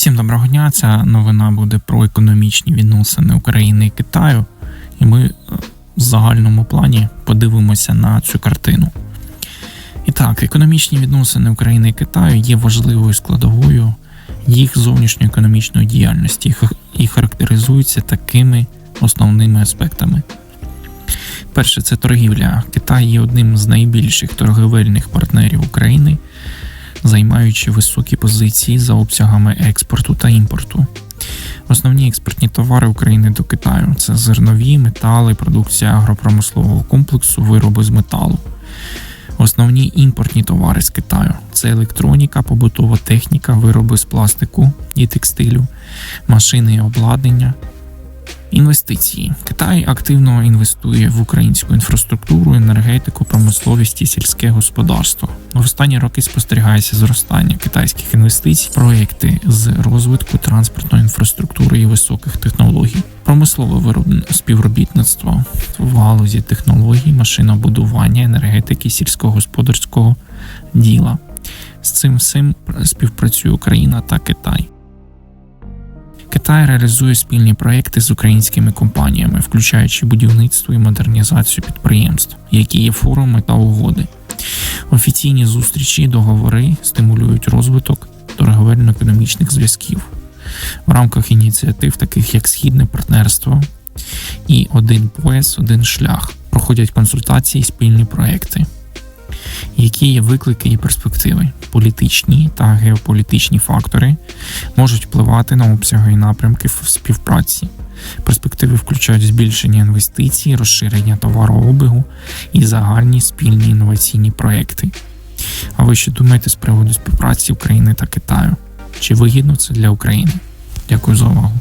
Всім доброго дня. Ця новина буде про економічні відносини України і Китаю, і ми е, в загальному плані подивимося на цю картину. І так, економічні відносини України і Китаю є важливою складовою їх зовнішньоекономічної діяльності і характеризуються такими основними аспектами. Перше, це торгівля. Китай є одним з найбільших торговельних партнерів України займаючи високі позиції за обсягами експорту та імпорту. Основні експортні товари України до Китаю це зернові, метали, продукція агропромислового комплексу, вироби з металу. Основні імпортні товари з Китаю це електроніка, побутова техніка, вироби з пластику і текстилю, машини і обладнання. Інвестиції. Китай активно інвестує в українську інфраструктуру, енергетику, промисловість і сільське господарство. В останні роки спостерігається зростання китайських інвестицій, проекти з розвитку транспортної інфраструктури і високих технологій, промислове виробництво співробітництво в галузі технологій, машинобудування, енергетики, сільськогосподарського діла. З цим всім співпрацює Україна та Китай. Китай реалізує спільні проекти з українськими компаніями, включаючи будівництво і модернізацію підприємств, які є форуми та угоди. Офіційні зустрічі і договори стимулюють розвиток торговельно-економічних зв'язків в рамках ініціатив, таких як Східне партнерство і Один пояс, один шлях. Проходять консультації і спільні проекти. Які є виклики і перспективи, політичні та геополітичні фактори можуть впливати на обсяги і напрямки в співпраці. Перспективи включають збільшення інвестицій, розширення товарообігу і загальні спільні інноваційні проекти. А ви що думаєте з приводу співпраці України та Китаю? Чи вигідно це для України? Дякую за увагу.